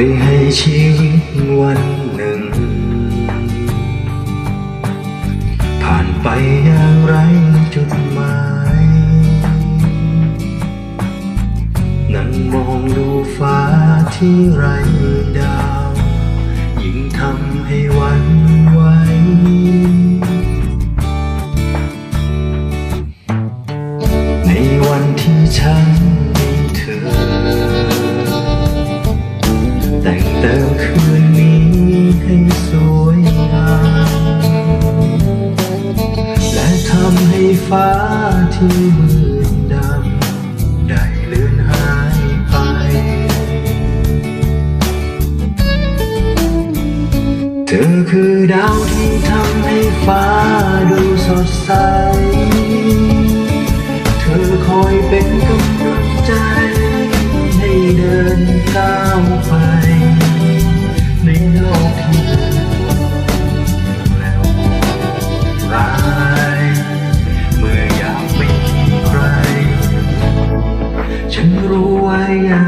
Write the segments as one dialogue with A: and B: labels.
A: อยให้ชีวิตวันหนึ่ง ผ่านไปอย่างไรจุดหมาย นั่งมองดูฟ้าที่ไรดาว ยิ่งทำให้วันไหวในวันที่ฉัน เธอคือดาวที่ทำให้ฟ้าดูสดใส เธอคอยเป็นกำลังใจ ให้เดินก้าวไป ในโลกที่แล้วร้ายเมื่ออยากไม่มีใคร ฉันรู้ว่ายัง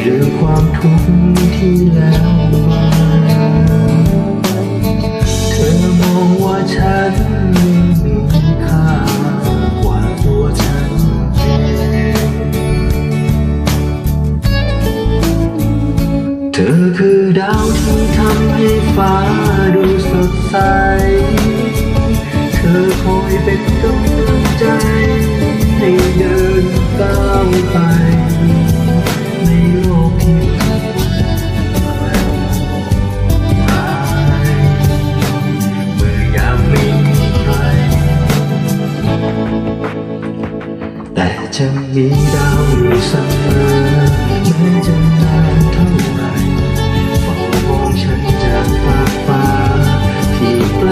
A: ห้ลืมความทุกข์ที่แล้วมาเธอมองว่าฉันไม่มีค่ากว่าตัวฉันเองเธอคือดาวที่ทำให้ฟ้าดูสดใส จะมีดาวอยู่เสมอแม้จะนานเท่าไหร่มองมองฉันจากฟ้าฟ้าที่ไกล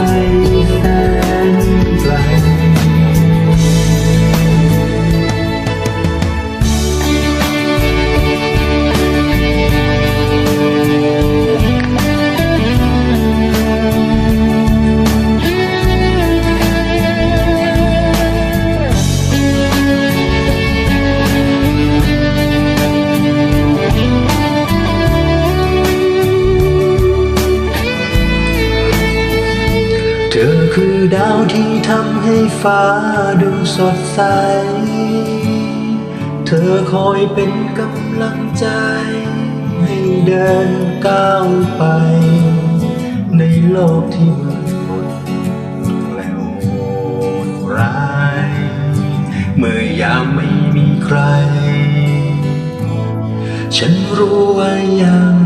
A: เธอคือดาวที่ทำให้ฟ้าดูสดใส เธอคอยเป็นกำลังใจ ให้เดินก้าวไป ในโลกที่มืดมนแล้วโหดร้าย เมื่อยามไม่มีใคร ฉันรู้ว่ายัง